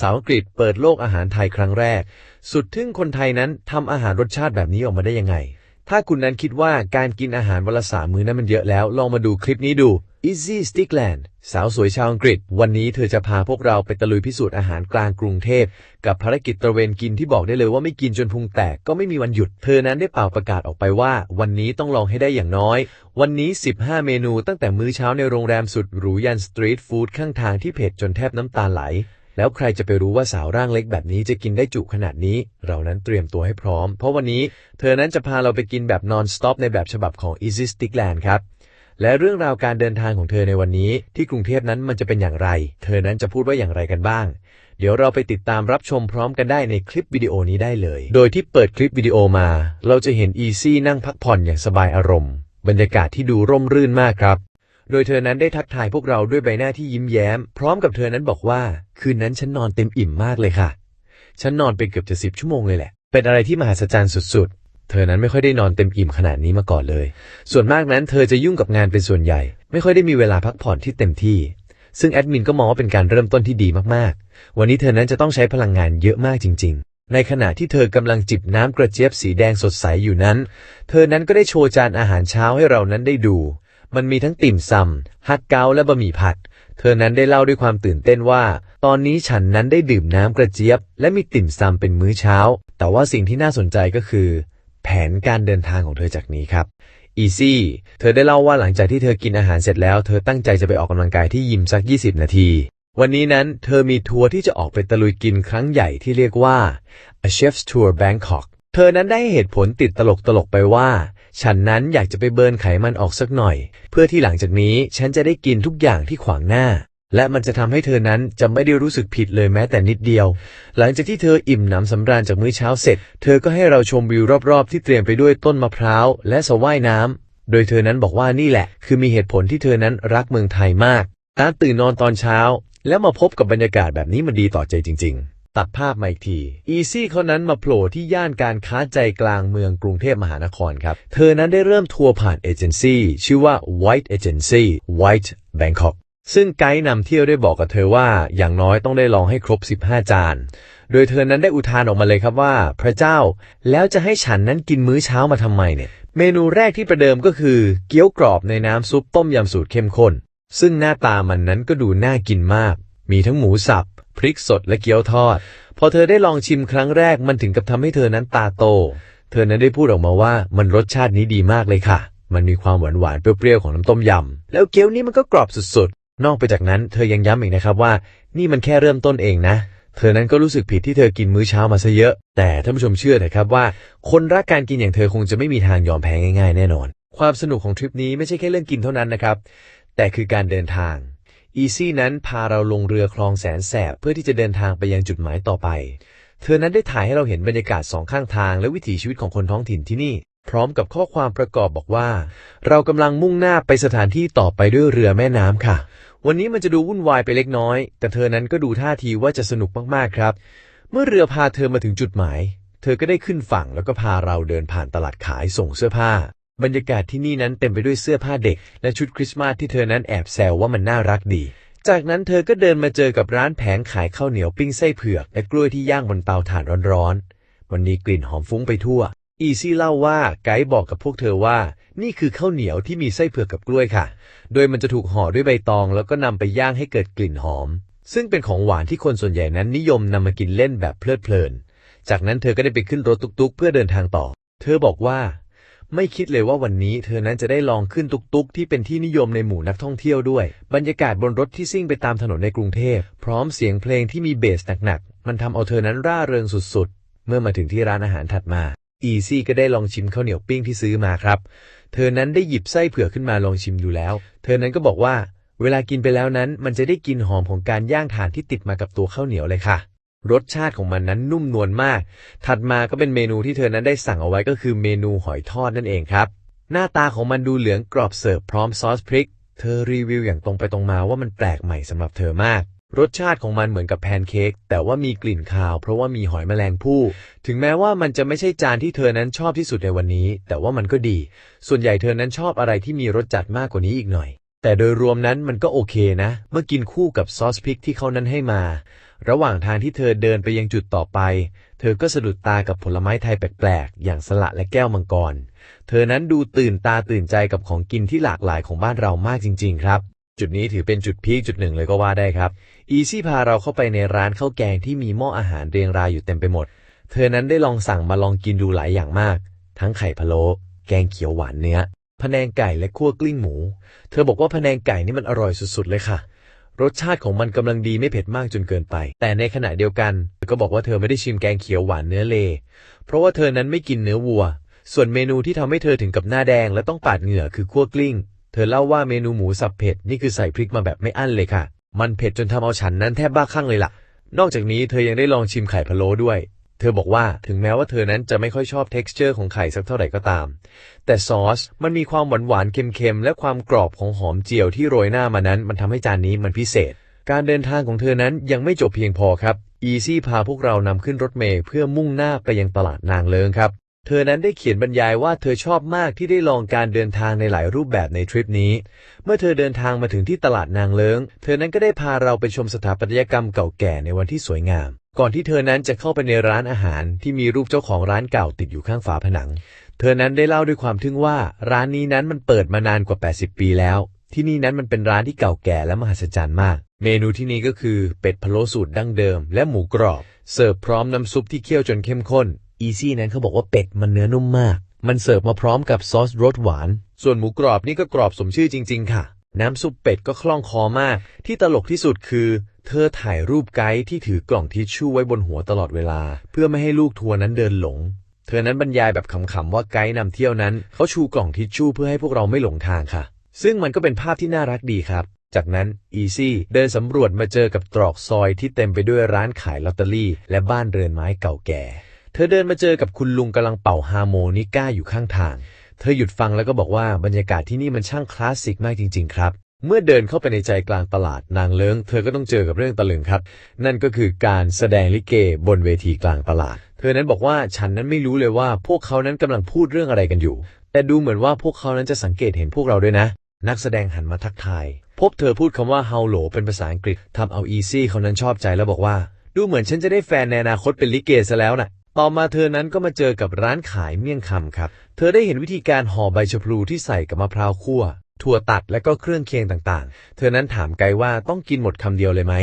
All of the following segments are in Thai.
สาวอังกฤษเปิดโลกอาหารไทยครั้งแรก สุดทึ่งคนไทยนั้นทำอาหารรสชาติแบบนี้ออกมาได้ยังไง ถ้าคุณนั้นคิดว่าการกินอาหารวันละสามมื้อนั้นมันเยอะแล้ว ลองมาดูคลิปนี้ดู Easy Stickland สาวสวยชาวอังกฤษ วันนี้เธอจะพาพวกเราไปตะลุยพิสูจน์อาหารกลางกรุงเทพ กับภารกิจตระเวนกินที่บอกได้เลยว่าไม่กินจนพุงแตกก็ไม่มีวันหยุด เธอนั้นได้เป่าประกาศออกไปว่า วันนี้ต้องลองให้ได้อย่างน้อย วันนี้ 15 เมนูตั้งแต่มื้อเช้าในโรงแรมสุดหรูยันสตรีทฟู้ดข้างทางที่เผ็ดจนแทบน้ำตาไหล แล้วใครจะไปรู้ว่าสาวร่างเล็กแบบนี้จะกินได้จุขนาดนี้ เรานั้นเตรียมตัวให้พร้อม เพราะวันนี้เธอนั้นจะพาเราไปกินแบบ non stop ในแบบฉบับของ Easy Stickland ครับและเรื่องราวการเดินทางของเธอในวันนี้ ที่กรุงเทพนั้นมันจะเป็นอย่างไร เธอนั้นจะพูดว่าอย่างไรกันบ้าง เดี๋ยวเราไปติดตามรับชมพร้อมกันได้ในคลิปวิดีโอนี้ได้เลย โดยที่เปิดคลิปวิดีโอมา เราจะเห็นอีซี่นั่งพักผ่อนอย่างสบายอารมณ์ บรรยากาศที่ดูร่มรื่นมากครับ โดยเธอนั้นได้ทักทายพวกเราด้วยใบหน้าที่ยิ้มแย้ม พร้อมกับเธอนั้นบอกว่า คืนนั้นฉันนอนเต็มอิ่มมากเลยค่ะ ฉันนอนไปเกือบจะสิบชั่วโมงเลยแหละ เป็นอะไรที่มหัศจรรย์สุดๆ เธอนั้นไม่ค่อยได้นอนเต็มอิ่มขนาดนี้มาก่อนเลย ส่วนมากนั้นเธอจะยุ่งกับงานเป็นส่วนใหญ่ ไม่ค่อยได้มีเวลาพักผ่อนที่เต็มที่ ซึ่งแอดมินก็มองว่าเป็นการเริ่มต้นที่ดีมากๆ วันนี้เธอนั้นจะต้องใช้พลังงานเยอะมากจริง ๆในขณะที่เธอกำลังจิบน้ำกระเจี๊ยบสีแดงสดใสอยู่นั้น เธอนั้นก็ได้โชว์จานอาหารเช้าให้เรานั้นได้ดู มันมีทั้งติ่มซำฮักเกาและบะหมี่ผัด เธอนั้นได้เล่าด้วยความตื่นเต้นว่า ตอนนี้ฉันนั้นได้ดื่มน้ำกระเจี๊ยบ และมีติ่มซำเป็นมื้อเช้า แต่ว่าสิ่งที่น่าสนใจก็คือ แผนการเดินทางของเธอจากนี้ครับอีซี่ เธอได้เล่าว่าหลังจากที่เธอกินอาหารเสร็จแล้ว เธอตั้งใจจะไปออกกำลังกายที่ยิมสัก 20 นาที วันนี้นั้นเธอมีทัวร์ที่จะออกไปตะลุยกินครั้งใหญ่ที่เรียกว่า A Chef's Tour Bangkok เธอนั้นได้เหตุผลติดตลกตลกๆไปว่า ฉันนั้นอยากจะไปเบิร์นไขมันออกสักหน่อย เพื่อที่หลังจากนี้ฉันจะได้กินทุกอย่างที่ขวางหน้า และมันจะทำให้เธอนั้นจะไม่ได้รู้สึกผิดเลยแม้แต่นิดเดียว หลังจากที่เธออิ่มหนำสำราญจากมื้อเช้าเสร็จ เธอก็ให้เราชมวิวรอบๆ ที่เตรียมไปด้วยต้นมะพร้าวและสระว่ายน้ำโดยเธอนั้นบอกว่านี่แหละ คือมีเหตุผลที่เธอนั้นรักเมืองไทยมากกาตื่นนอนตอนเช้า แล้วมาพบกับบรรยากาศแบบนี้มันดีต่อใจจริง ๆ ตัดภาพมาอีกที อีซี่เขานั้นมาโผล่ที่ย่านการค้าใจกลางเมืองกรุงเทพมหานครครับ เธอนั้นได้เริ่มทัวร์ผ่านเอเจนซี่ชื่อว่า White Agency White Bangkok ซึ่งไกด์นำเที่ยวได้บอกกับเธอว่าอย่างน้อยต้องได้ลองให้ครบ 15 จาน โดยเธอนั้นได้อุทานออกมาเลยครับว่า พระเจ้าแล้วจะให้ฉันนั้นกินมื้อเช้ามาทำไมเนี่ย เมนูแรกที่ประเดิมก็คือ เกี๊ยวกรอบในน้ำซุปต้มยำสูตรเข้มข้น ซึ่งหน้าตามันนั้นก็ดูน่ากินมาก มีทั้งหมูสับ พริกสดและเกี๊ยวทอด พอเธอได้ลองชิมครั้งแรกมันถึงกับทำให้เธอนั้นตาโต เธอนั้นได้พูดออกมาว่ามันรสชาตินี้ดีมากเลยค่ะ มันมีความหวานหวานๆเปรี้ยวๆของน้ำต้มยำ แล้วเกี๊ยวนี้มันก็กรอบสุดๆ นอกไปจากนั้นเธอยังย้ำอีกนะครับว่า นี่มันแค่เริ่มต้นเองนะ เธอนั้นก็รู้สึกผิดที่เธอกินมื้อเช้ามาซะเยอะ แต่ท่านผู้ชมเชื่อเถอะครับว่า คนรักการกินอย่างเธอคงจะไม่มีทางยอมแพ้ง่ายๆ แน่นอน ความสนุกของทริปนี้ไม่ใช่แค่เรื่องกินเท่านั้นนะครับแต่คือการเดินทาง อีซี่นั้นพาเราลงเรือคลองแสนแสบเพื่อที่จะเดินทางไปยังจุดหมายต่อไป เธอนั้นได้ถ่ายให้เราเห็นบรรยากาศสองข้างทางและวิถีชีวิตของคนท้องถิ่นที่นี่ พร้อมกับข้อความประกอบบอกว่า เรากำลังมุ่งหน้าไปสถานที่ต่อไปด้วยเรือแม่น้ำค่ะ วันนี้มันจะดูวุ่นวายไปเล็กน้อย แต่เธอนั้นก็ดูท่าทีว่าจะสนุกมากๆครับ เมื่อเรือพาเธอมาถึงจุดหมาย เธอก็ได้ขึ้นฝั่งแล้วก็พาเราเดินผ่านตลาดขายส่งเสื้อผ้า บรรยากาศที่นี่นั้นเต็มไปด้วยเสื้อผ้าเด็ก และชุดคริสต์มาสที่เธอนั้นแอบแซวว่ามันน่ารักดี จากนั้นเธอก็เดินมาเจอกับร้านแผงขายข้าวเหนียวปิ้งไส้เผือก และกล้วยที่ย่างบนเตาถ่านร้อนๆ มันมีกลิ่นหอมฟุ้งไปทั่ว อีซี่เล่าว่าไกด์บอกกับพวกเธอว่า นี่คือข้าวเหนียวที่มีไส้เผือกกับกล้วยค่ะ โดยมันจะถูกห่อด้วยใบตอง แล้วก็นำไปย่างให้เกิดกลิ่นหอม ซึ่งเป็นของหวานที่คนส่วนใหญ่นั้นนิยมนำมากินเล่นแบบเพลิดเพลิน จากนั้นเธอก็ได้ไปขึ้นรถตุกๆ เพื่อเดินทางต่อ เธอบอกว่า ไม่คิดเลยว่าวันนี้เธอนั้นจะได้ลองขึ้นตุกๆ ที่เป็นที่นิยมในหมู่นักท่องเที่ยวด้วย บรรยากาศบนรถที่ซิ่งไปตามถนนในกรุงเทพ พร้อมเสียงเพลงที่มีเบสหนักๆ มันทำเอาเธอนั้นร่าเริงสุดๆ เมื่อมาถึงที่ร้านอาหารถัดมา อีซี่ก็ได้ลองชิมข้าวเหนียวปิ้งที่ซื้อมาครับ เธอนั้นได้หยิบไส้เผือกขึ้นมาลองชิมดูแล้ว เธอนั้นก็บอกว่า เวลากินไปแล้วนั้น มันจะได้กินหอมของการย่างถ่านที่ติดมากับตัวข้าวเหนียวเลยค่ะ รสชาติของมันนั้นนุ่มนวลมาก ถัดมาก็เป็นเมนูที่เธอนั้นได้สั่งเอาไว้ก็คือเมนูหอยทอดนั่นเองครับ หน้าตาของมันดูเหลืองกรอบเสิร์ฟพร้อมซอสพริก เธอรีวิวอย่างตรงไปตรงมาว่ามันแปลกใหม่สำหรับเธอมาก รสชาติของมันเหมือนกับแพนเค้กแต่ว่ามีกลิ่นคาว เพราะว่ามีหอยแมลงภู่ ถึงแม้ว่ามันจะไม่ใช่จานที่เธอนั้นชอบที่สุดในวันนี้ แต่ว่ามันก็ดี ส่วนใหญ่เธอนั้นชอบอะไรที่มีรสจัดมากกว่านี้อีกหน่อยแต่โดยรวมนั้นมันก็โอเคนะ เมื่อกินคู่กับซอสพริกที่เขานั้นให้มา ระหว่างทางที่เธอเดินไปยังจุดต่อไป เธอก็สะดุดตากับผลไม้ไทยแปลกๆ อย่างสละและแก้วมังกร เธอนั้นดูตื่นตาตื่นใจกับของกินที่หลากหลายของบ้านเรามากจริง ๆ ครับ จุดนี้ถือเป็นจุดพีคจุดหนึ่งเลยก็ว่าได้ครับ อีซี่พาเราเข้าไปในร้านข้าวแกงที่มีหม้ออาหารเรียงรายอยู่เต็มไปหมด เธอนั้นได้ลองสั่งมาลองกินดูหลายอย่างมาก ทั้งไข่พะโล้ แกงเขียวหวานเนื้อพะแนงไก่และคั่วกลิ้งหมู เธอบอกว่าพะแนงไก่นี่มันอร่อยสุดๆเลยค่ะ รสชาติของมันกำลังดีไม่เผ็ดมากจนเกินไป แต่ในขณะเดียวกันเธอก็บอกว่าเธอไม่ได้ชิมแกงเขียวหวานเนื้อเล เพราะว่าเธอนั้นไม่กินเนื้อวัว ส่วนเมนูที่ทำให้เธอถึงกับหน้าแดงและต้องปาดเหงื่อคือคั่วกลิ้ง เธอเล่าว่าเมนูหมูสับเผ็ดนี่คือใส่พริกมาแบบไม่อั้นเลยค่ะ มันเผ็ดจนทำเอาฉันนั้นแทบบ้าคลั่งเลยล่ะ นอกจากนี้เธอยังได้ลองชิมไข่พะโล้ด้วย เธอบอกว่าถึงแม้ว่าเธอนั้นจะไม่ค่อยชอบ t e x t อร์ของไข่สักเท่าไหร่ก็ตาม แต่ซอสมันมีความหวานหวานเค็มๆ และความกรอบของหอมเจียวที่โรยหน้ามานั้น มันทำให้จานนี้มันพิเศษ การเดินทางของเธอนั้นยังไม่จบเพียงพอครับอีซี่พาพวกเรานำขึ้นรถเมล์เพื่อมุ่งหน้าไปยังตลาดนางเลิงครับ เธอนั้นได้เขียนบรรยายว่าเธอชอบมากที่ได้ลองการเดินทางในหลายรูปแบบในทริปนี้ เมื่อเธอเดินทางมาถึงที่ตลาดนางเลิง เธอนั้นก็ได้พาเราไปชมสถาปัตยกรรมเก่าแก่ในวันที่สวยงาม ก่อนที่เธอนั้นจะเข้าไปในร้านอาหารที่มีรูปเจ้าของร้านเก่าติดอยู่ข้างฝาผนัง เธอนั้นได้เล่าด้วยความทึ่งว่า ร้านนี้นั้นมันเปิดมานานกว่า 80 ปีแล้ว ที่นี่นั้นมันเป็นร้านที่เก่าแก่และมหัศจรรย์มาก เมนูที่นี่ก็คือ เป็ดพะโล้สูตรดั้งเดิม และหมูกรอบ เสิร์ฟพร้อมน้ำซุปที่เคี่ยวจนเข้มข้น อีซี่นั้นเขาบอกว่าเป็ดมันเนื้อนุ่มมาก มันเสิร์ฟมาพร้อมกับซอสรสหวาน ส่วนหมูกรอบนี่ก็กรอบสมชื่อจริง ๆ ค่ะ น้ำซุปเป็ดก็คล่องคอมาก ที่ตลกที่สุดคือ เธอถ่ายรูปไกด์ที่ถือกล่องทิชชู่ไว้บนหัวตลอดเวลา เพื่อไม่ให้ลูกทัวร์นั้นเดินหลง เธอนั้นบรรยายแบบขำๆว่าไกด์นำเที่ยวนั้น เขาชูกล่องทิชชู่เพื่อให้พวกเราไม่หลงทางค่ะ ซึ่งมันก็เป็นภาพที่น่ารักดีครับ จากนั้นอีซี่เดินสำรวจมาเจอกับตรอกซอยที่เต็มไปด้วยร้านขายลอตเตอรี่ และบ้านเรือนไม้เก่าแก่ เธอเดินมาเจอกับคุณลุงกำลังเป่าฮาร์โมนิก้าอยู่ข้างทาง เธอหยุดฟังแล้วก็บอกว่าบรรยากาศที่นี่มันช่างคลาสสิกมากจริง ๆ ครับ เมื่อเดินเข้าไปในใจกลางตลาดนางเลิงเธอก็ต้องเจอกับเรื่องตะลึงครับ นั่นก็คือการแสดงลิเกบนเวทีกลางตลาด เธอนั้นบอกว่าฉันนั้นไม่รู้เลยว่าพวกเขานั้นกำลังพูดเรื่องอะไรกันอยู่ แต่ดูเหมือนว่าพวกเขานั้นจะสังเกตเห็นพวกเราด้วยนะ นักแสดงหันมาทักทาย พบเธอพูดคำว่า how l o เป็นภาษาอังกฤษทำเอาอีซี่เขานั้นชอบใจแล้วบอกว่า ดูเหมือนฉันจะได้แฟนในอนาคตเป็นลิเกซะแล้วน่ะต่อมาเธอนั้นก็มาเจอกับร้านขายเมี่ยงคำครับ เธอได้เห็นวิธีการห่อใบชะพลูที่ใส่กับมะพร้าวคั่ว ถั่วตัดและก็เครื่องเคียงต่างๆ เธอนั้นถามไกด์ว่าต้องกินหมดคำเดียวเลยไหม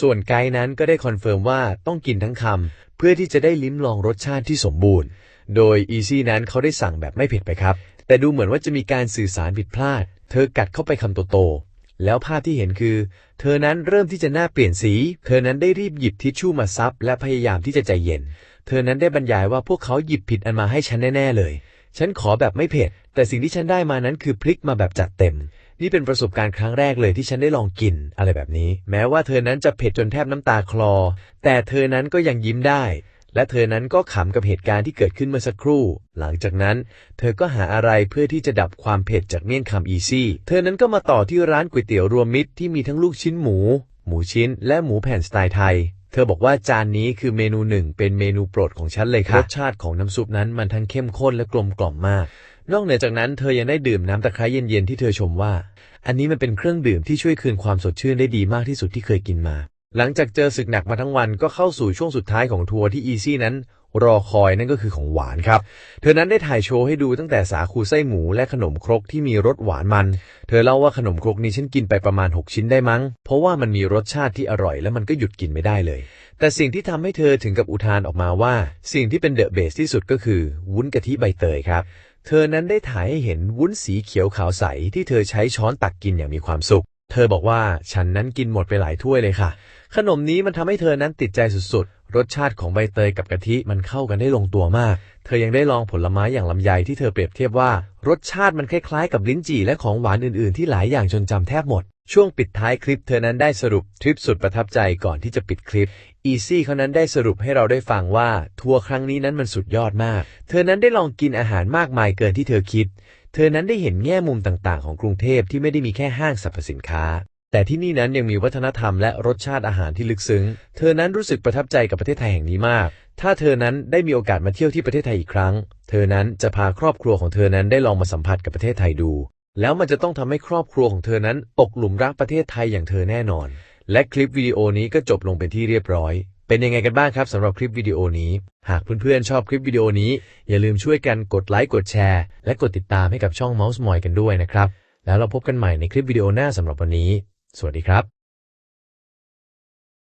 ส่วนไกด์นั้นก็ได้คอนเฟิร์มว่าต้องกินทั้งคำเพื่อที่จะได้ลิ้มลองรสชาติที่สมบูรณ์ โดยอีซี่นั้นเขาได้สั่งแบบไม่เผ็ดไปครับ แต่ดูเหมือนว่าจะมีการสื่อสารผิดพลาด เธอกัดเข้าไปคำโตๆแล้วภาพที่เห็นคือ เธอนั้นเริ่มที่จะหน้าเปลี่ยนสี เธอนั้นได้รีบหยิบทิชชู่มาซับและพยายามที่จะใจเย็น เธอนั้นได้บรรยายว่าพวกเขาหยิบผิดอันมาให้ฉันแน่ๆเลย ฉันขอแบบไม่เผ็ด แต่สิ่งที่ฉันได้มานั้นคือพริกมาแบบจัดเต็ม นี่เป็นประสบการณ์ครั้งแรกเลยที่ฉันได้ลองกินอะไรแบบนี้ แม้ว่าเธอนั้นจะเผ็ดจนแทบน้ำตาคลอ แต่เธอนั้นก็ยังยิ้มได้ และเธอนั้นก็ขำกับเหตุการณ์ที่เกิดขึ้นเมื่อสักครู่ หลังจากนั้น เธอก็หาอะไรเพื่อที่จะดับความเผ็ดจากเมี่ยงคำอีซี่ เธอนั้นก็มาต่อที่ร้านก๋วยเตี๋ยวรวมมิตรที่มีทั้งลูกชิ้นหมู หมูชิ้น และหมูแผ่นสไตล์ไทย เธอบอกว่าจานนี้คือเมนูหนึ่งเป็นเมนูโปรดของฉันเลยค่ะ รสชาติของน้ำซุปนั้นมันทั้งเข้มข้นและกลมกล่อมมาก นอกเหนือจากนั้นเธอยังได้ดื่มน้ำตะไคร้เย็นๆที่เธอชมว่า อันนี้มันเป็นเครื่องดื่มที่ช่วยคืนความสดชื่นได้ดีมากที่สุดที่เคยกินมา หลังจากเจอศึกหนักมาทั้งวันก็เข้าสู่ช่วงสุดท้ายของทัวร์ที่อีซี่นั้น รอคอยนั่นก็คือของหวานครับ เธอนั้นได้ถ่ายโชว์ให้ดูตั้งแต่สาคูไส้หมูและขนมครกที่มีรสหวานมัน เธอเล่าว่าขนมครกนี้ฉันกินไปประมาณ 6 ชิ้นได้มั้ง เพราะว่ามันมีรสชาติที่อร่อยและมันก็หยุดกินไม่ได้เลย แต่สิ่งที่ทำให้เธอถึงกับอุทานออกมาว่า สิ่งที่เป็นเดอะเบสที่สุดก็คือ วุ้นกะทิใบเตยครับ เธอนั้นได้ถ่ายให้เห็นวุ้นสีเขียวขาวใสที่เธอใช้ช้อนตักกินอย่างมีความสุข เธอบอกว่าฉันนั้นกินหมดไปหลายถ้วยเลยค่ะ ขนมนี้มันทำให้เธอนั้นติดใจสุดๆ รสชาติของใบเตยกับกะทิมันเข้ากันได้ลงตัวมาก เธอยังได้ลองผลไม้อย่างลำไยที่เธอเปรียบเทียบว่า รสชาติมันคล้ายๆ กับลิ้นจี่และของหวานอื่นๆ ที่หลายอย่างจนจำแทบหมด ช่วงปิดท้ายคลิปเธอนั้นได้สรุปทริปสุดประทับใจก่อนที่จะปิดคลิป อีซี่เขานั้นได้สรุปให้เราได้ฟังว่า ทัวร์ครั้งนี้นั้นมันสุดยอดมาก เธอนั้นได้ลองกินอาหารมากมายเกินที่เธอคิด เธอนั้นได้เห็นแง่มุมต่างๆ ของกรุงเทพที่ไม่ได้มีแค่ห้างสรรพสินค้า แต่ที่นี่นั้นยังมีวัฒนธรรมและรสชาติอาหารที่ลึกซึ้ง เธอนั้นรู้สึกประทับใจกับประเทศไทยแห่งนี้มาก ถ้าเธอนั้นได้มีโอกาสมาเที่ยวที่ประเทศไทยอีกครั้ง เธอนั้นจะพาครอบครัวของเธอนั้นได้ลองมาสัมผัสกับประเทศไทยดู แล้วมันจะต้องทำให้ครอบครัวของเธอนั้นตกหลุมรักประเทศไทยอย่างเธอแน่นอน และคลิปวิดีโอนี้ก็จบลงเป็นที่เรียบร้อย เป็นยังไงกันบ้างครับสำหรับคลิปวิดีโอนี้ หากเพื่อนๆชอบคลิปวิดีโอนี้ อย่าลืมช่วยกันกดไลค์กดแชร์ และกดติดตามให้กับช่อง Mouse m o y กันด้วยนะครับ แล้วเราพบกันใหม่ในคลิปวิดีโอหน้าสำหรับวันนี้ สวัสดีครับ